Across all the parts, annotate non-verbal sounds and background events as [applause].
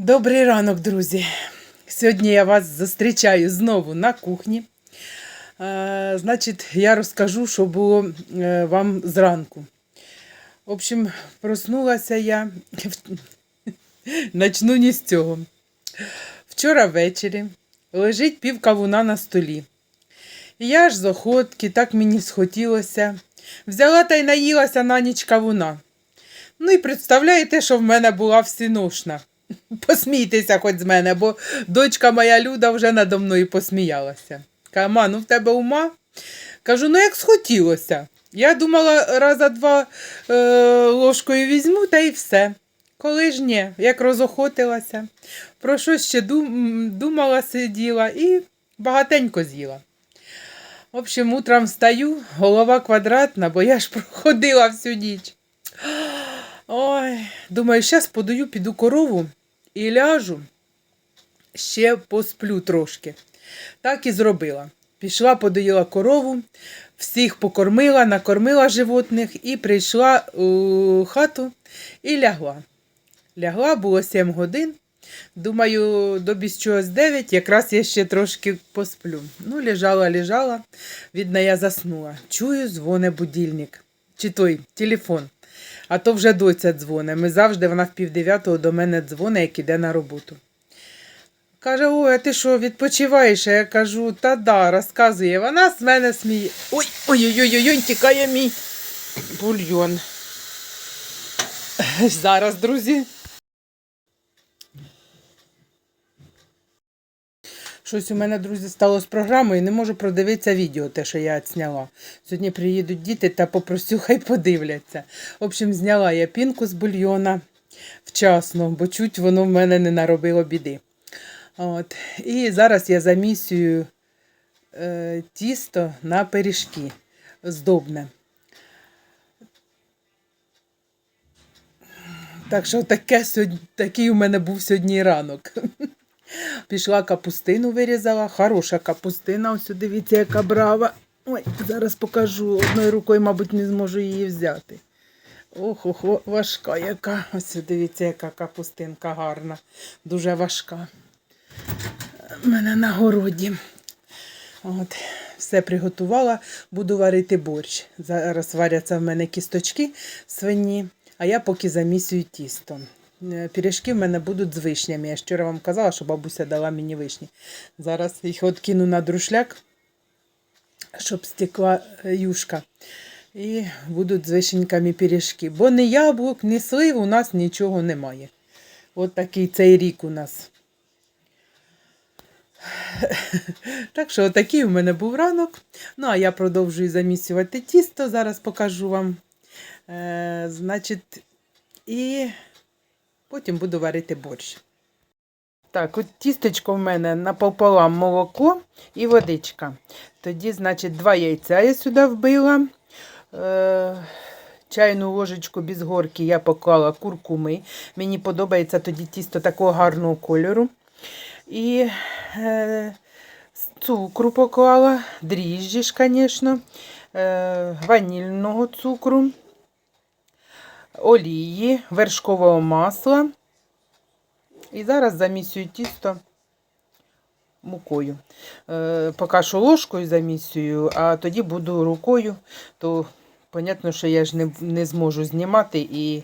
Добрий ранок, друзі. Сьогодні я вас зустрічаю знову на кухні. Е, значить, я розкажу, що було е, вам зранку. В общем, проснулася я. Начну не з цього. Вчора ввечері лежить пів кавуна на столі. Я ж з охотки, так мені схотілося. Взяла та й наїлася на ніч кавуна. Ну і представляєте, що в мене була всіношна. [laughs] Посмійтеся хоч з мене, бо дочка моя Люда вже надо мною посміялася. Каже, ну в тебе ума? Кажу, ну як схотілося. Я думала, раза два е, ложкою візьму та й все. Коли ж ні, як розохотилася, про що ще думала, сиділа і багатенько з'їла. В общем, утром встаю, голова квадратна, бо я ж проходила всю ніч. Ой, думаю, зараз подаю, піду корову і ляжу, ще посплю трошки. Так і зробила. Пішла, подоїла корову, всіх покормила, накормила животних і прийшла у хату і лягла. Лягла, було 7 годин. Думаю, до без чогось 9, якраз я ще трошки посплю. Ну, лежала, лежала, видно, я заснула. Чую, дзвоне будильник. Чи той телефон. А то вже доця дзвоне. Ми завжди, вона в півдев'ятого до мене дзвоне, як іде на роботу. Каже, ой, а ти що, відпочиваєш? А я кажу, та да, розказує. Вона з мене сміє. Ой, ой-ой-ой, тікає мій бульйон. Зараз, друзі. Щось у мене, друзі, стало з програмою, не можу продивитися відео, те, що я зняла. Сьогодні приїдуть діти та попросю, [laughs] хай подивляться. В общем, зняла я пінку з бульйона вчасно, бо чуть воно в мене не наробило біди. От. І зараз я замісюю е, тісто на пиріжки здобне. Так що таке, такий у мене був сьогодні ранок. [laughs] Пішла капустину вирізала. Хороша капустина. Ось дивіться, яка брава. Ой, зараз покажу. Одною рукою, мабуть, не зможу її взяти. Ох, ох, важка яка. Ось дивіться, яка капустинка гарна. Дуже важка. У мене на городі. От, все приготувала, буду варити борщ. Зараз варяться в мене кісточки свині, а я поки замісюю тісто. Е, Пиріжки в мене будуть з вишнями. Я вчора вам казала, що бабуся дала мені вишні. Зараз їх откину на друшляк, щоб стекла е, юшка. І будуть з вишеньками пиріжки. Бо ні яблук, ні слив у нас нічого немає. От такий цей рік у нас. [laughs] Так що отакий у мене був ранок. Ну, а я продовжую замісювати тісто. Зараз покажу вам. Е, значить, і потім буду варити борщ. Так, от тістечко в мене напополам молоко і водичка. Тоді, значить, два яйця я сюди вбила. Е, чайну ложечку без горки я поклала куркуми. Мені подобається тоді тісто такого гарного кольору. І е, цукру поклала, дріжджі ж, звісно, е, ванільного цукру, олії, вершкового масла. І зараз замісюю тісто мукою. Е, поки що ложкою замісюю, а тоді буду рукою, то, понятно, що я ж не, не зможу знімати і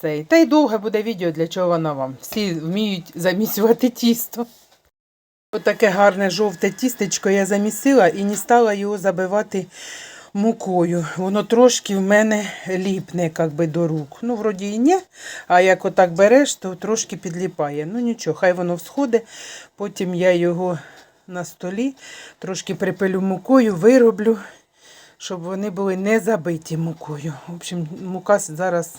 цей. Та й довге буде відео, для чого воно вам. Всі вміють замісювати тісто. Отаке гарне жовте тістечко я замісила і не стала його забивати мукою. Воно трошки в мене ліпне як би, до рук. Ну, вроді і ні, а як отак береш, то трошки підліпає. Ну нічого, хай воно всходить. Потім я його на столі трошки припилю мукою, вироблю, щоб вони були не забиті мукою. В общем, мука зараз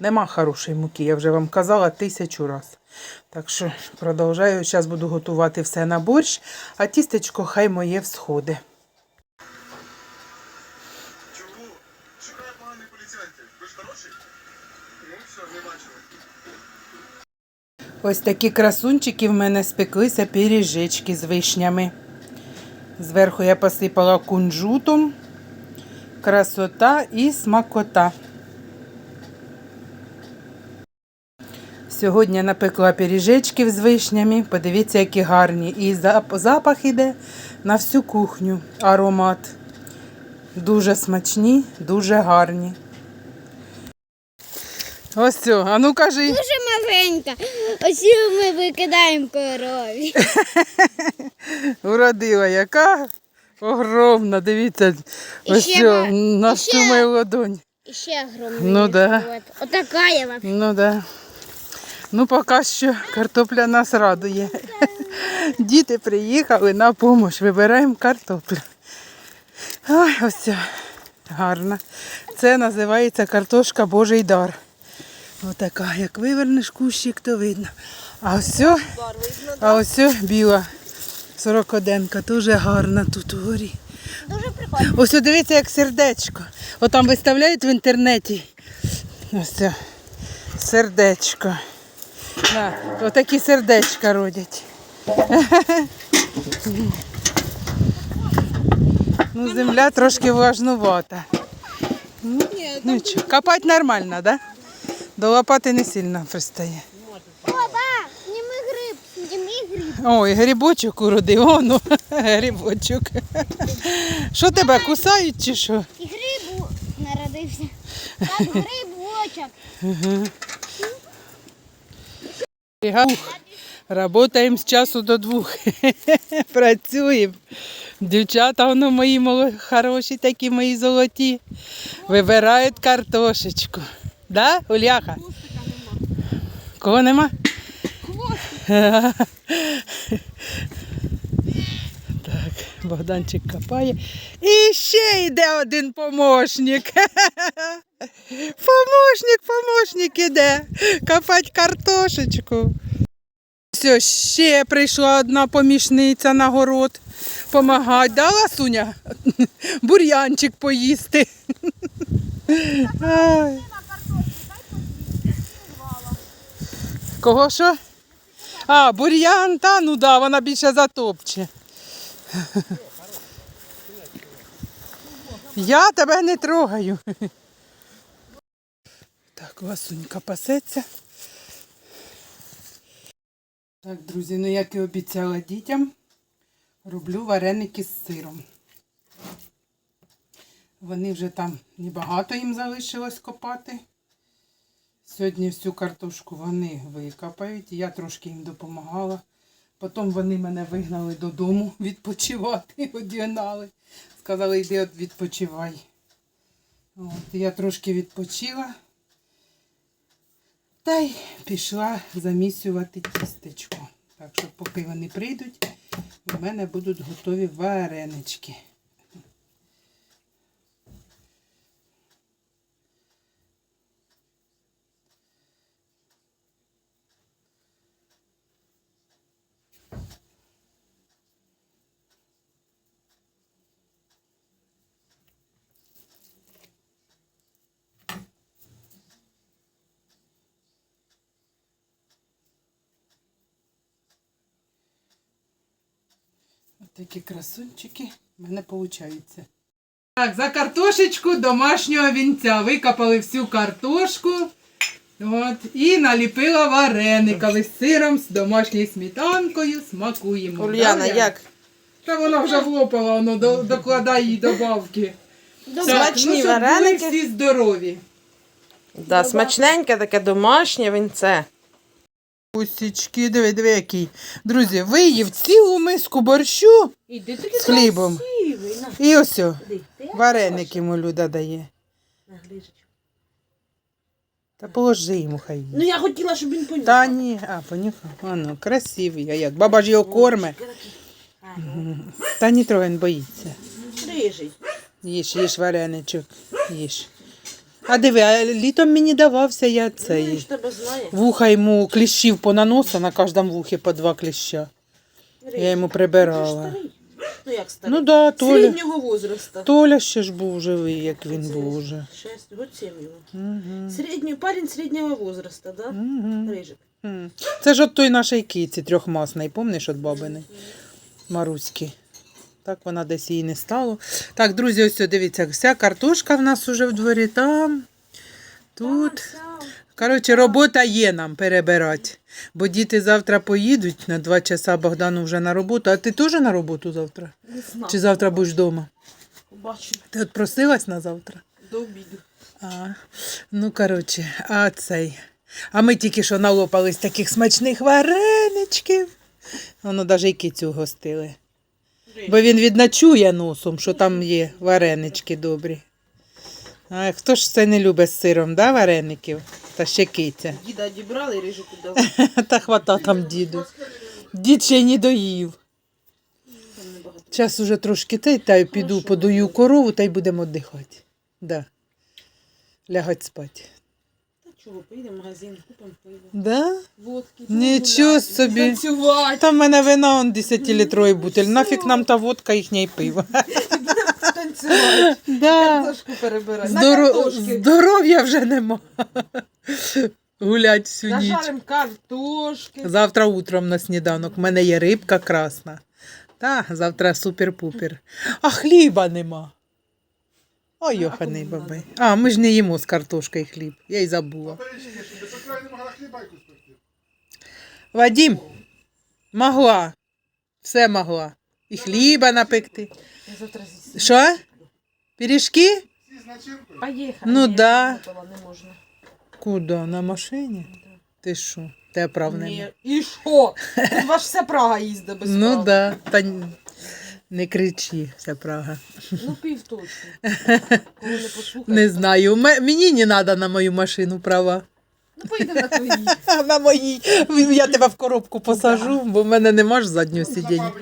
нема хорошої муки, я вже вам казала тисячу раз. Так що продовжую. Зараз буду готувати все на борщ, а тістечко хай моє всходить. Ось такі красунчики в мене спеклися пиріжечки з вишнями. Зверху я посипала кунжутом. Красота і смакота. Сьогодні напекла пиріжечків з вишнями. Подивіться, які гарні. І запах іде на всю кухню. Аромат. Дуже смачні, дуже гарні. Ось цю, а ну кажи. Дуже маленька. Ось ми викидаємо корові. [laughs] Уродила, яка огромна, дивіться, ось ще цю, ще- мою ладонь. І ще огромна. Ну да. От. Отака я вам. Ну да. Ну, поки що картопля нас радує. [laughs] Діти приїхали на допомогу, вибираємо картоплю. Ой, ось ця гарна. Це називається картошка Божий дар. Отака, як вивернеш кущик, то видно. А ось, а ось біла сорокоденка, дуже гарна тут угорі. Дуже прикольно. Ось дивіться, як сердечко. Отам виставляють в інтернеті. Ось це сердечко. На, отакі сердечка родять. Ну, земля трошки влажнувата. Ну, Нічого. Копати нормально, так? Да? До лопати не сильно пристає. О, ба, зніми гриб, зніми гриб. Ой, грибочок уродив, о, ну, [laughs] грибочок. Що тебе кусають чи що? І грибу народився. Так, грибочок. Ух, Работаємо з часу до двох. [laughs] Працюємо. Дівчата, воно мої хороші, такі мої золоті. Вибирають картошечку. Да, Уляха? Кого нема? Так, Богданчик копає. І ще йде один помощник. Помощник, помощник іде. Копать картошечку. Все, ще прийшла одна помічниця на город. Помагать. Да, Ласуня? Бур'янчик поїсти. Ай. Кого що? А, бур'ян, та ну да, вона більше затопче. Я тебе не трогаю. Так, Ласунька пасеться. Так, друзі, ну як і обіцяла дітям, роблю вареники з сиром. Вони вже там небагато їм залишилось копати. Сьогодні всю картошку вони викопають. Я трошки їм допомагала. Потім вони мене вигнали додому [laughs] відпочивати, одігнали. Сказали, йди відпочивай. От, я трошки відпочила. Та й пішла замісювати тістечко. Так що, поки вони прийдуть, у мене будуть готові варенички. Такі красунчики в мене виходять. Так, за картошечку домашнього вінця. Викопали всю картошку. От, і наліпила варениками з сиром, з домашньою сметанкою. Смакуємо. Ульяна, Да, як? Та вона вже влопала, воно до, докладай їй добавки. Смачні щоб вареники. були всі здорові. Да, смачненьке, таке домашнє вінце. Усічки, диви, диви, який. Друзі, виїв цілу миску борщу з хлібом. І ось о, вареники йому Люда дає. Та положи йому хай. їсть. Ну я хотіла, щоб він понюхав. Та ні, а понюхав. А ну, красивий, а як. Баба ж його корме. Та ні трохи він боїться. Рижий. Їж, їж вареничок, їж. А диви, а літом мені давався я цей. тебе знає. Вуха йому кліщів понаносив, на кожному вухі по два кліща. Я йому прибирала. Ну як старий? Ну да, Толя. Середнього возраста. Толя ще ж був живий, як він був уже. Шесть, год сім йому. Угу. Середній парень середнього возраста, да? Угу. Рижик. Це ж от той нашій киці трьохмасний, помниш от бабини? Маруськи. Так вона десь її не стало. Так, друзі, ось дивіться, вся картошка в нас уже в дворі там. Тут Коротше, робота є нам перебирати. Бо діти завтра поїдуть на два часа Богдану вже на роботу. А ти теж на роботу завтра? Не знаю. Чи завтра будеш вдома? Побачимо Ти от просилась на завтра? до обіду. А, ну, коротше, а цей. А ми тільки що налопались таких смачних вареничків. Воно навіть і кицю гостили. Бо він відночує носом, що там є варенички добрі. А хто ж це не любить з сиром, да, вареників? Та ще киця. [laughs] Діда дібрали, рижику дали. [laughs] Та хвата там діду. Дід ще й не доїв. Час уже трошки та й піду Хорошо. подою корову та й будемо віддихати. Да. Лягать спати. Чого, поїдемо в магазин, купимо пиво. Да? Водки. Нічого собі. Танцювати. Там в мене вина он 10-літровий бутиль. Нафіг нам та водка їхня й пиво. [laughs] Танцювати. Да. Картошку перебирати. На Здоро... картошки. Здоров'я вже нема. [laughs] Гулять всю ніч. Нажарим картошки. Завтра утром на сніданок. У мене є рибка красна. Та, завтра супер-пупер. А хліба нема. Ой, А йоханий бабай. А, ми ж не їмо з картошкою хліб. Я й забула. Вадім, могла. Все могла. І хліба напекти. Що? Пиріжки? Поїхали. Ну да. Куди? На машині? Ти що? Те прав нема. Ні. І що? Тут ваш вся Прага їздить без Ну прав. да. Та не кричи, вся Прага. Ну пів точно. Коли не послухаєш. Не знаю. Ме- Мені не треба на мою машину права. Ну поїдемо на твої. [laughs] На моїй. Я тебе в коробку посажу, бо в мене нема ж заднього сидіння.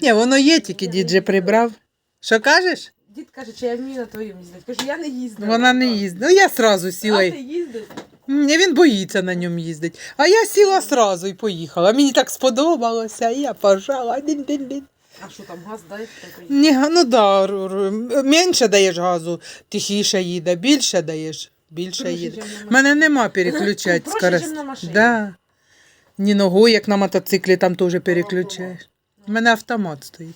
Ні, воно є, тільки дід же прибрав. Що кажеш? Дід каже, чи я вмію на твоїм їздити. Кажу, я не їздила. Вона не їздить. Ну я сразу сіла. А й- ти їздив? Ні, він боїться на ньому їздити. А я сіла сразу і поїхала. Мені так сподобалося, і я пожала. Дин-дин-дин. А що там, газ дай? Ні, ну да, ру- ру- менше даєш газу, тихіше їде, більше даєш, більше їде. У мене нема переключати Проще, скорость. чим на машині. Да. Ні ногою, як на мотоциклі, там теж переключаєш. У мене автомат стоїть.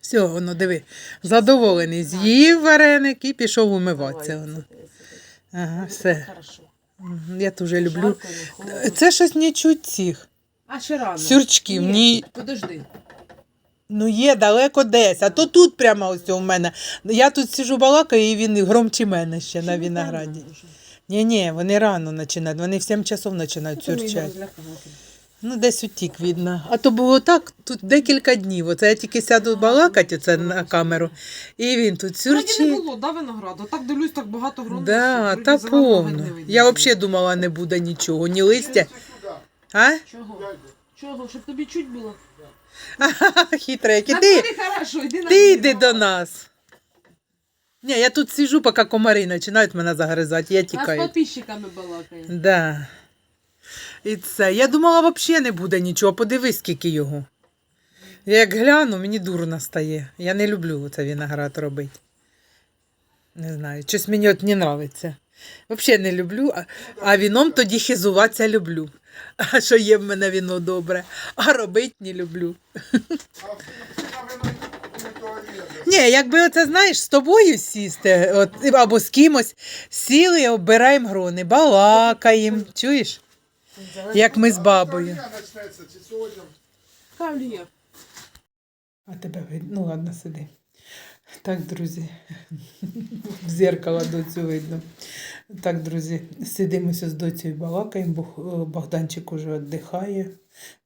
Все, воно, диви, задоволений. З'їв вареник і пішов умиватися. Воно. Ага, все. Хорошо. Мгм, Я дуже люблю. Жарко, не холодно. Це щось не чуть цих. А ще рано. Сюрчків. Ні. Подожди. Ну є далеко десь, а то тут прямо ось у мене. Я тут сижу балакаю, і він громче мене ще на винограді. Ні, ні, вони рано починають, вони в 7 часов починають сюрчати. Ну, десь утік видно. А то було так, тут декілька днів. Оце я тільки сяду балакати оце на камеру, і він тут Сюрчі не сюрчить. було, да, винограду? Так дивлюсь, так багато грону. Да, та повно. Я взагалі думала, не буде нічого, ні листя. А? Чого? Чого? Щоб тобі чуть було? Іди. тобі хорошо, йди на Ти йди до нас. Ні, я тут сижу, поки комари починають мене загризати, я А з тікаю. підписчиками балакає. Да. І це. Я думала, взагалі не буде нічого. Подивись, скільки його. Я як гляну, мені дурно стає. Я не люблю це виноград робити. Не знаю, щось мені от не подобається. Взагалі не люблю, а, а віном тоді хизуватися люблю. А що є в мене віно добре, а робити не люблю. Ні, якби оце знаєш, з тобою сісти, от, або з кимось, сіли, обираємо грони, балакаємо. Чуєш? Як ми з бабою. А тебе? Ну ладно, сиди. Так, друзі, в зеркало доцю видно. Так, друзі, сидимося з доцею балакаємо, е, Богданчик уже віддихає,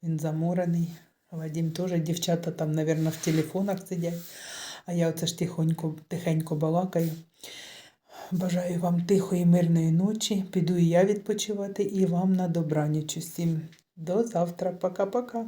він заморений. Вадим теж, дівчата там, мабуть, в телефонах сидять. А я оце ж тихонько, тихенько балакаю. Бажаю вам тихої, мирної ночі. Піду і я відпочивати, і вам на добраніч усім. До завтра. Пока-пока.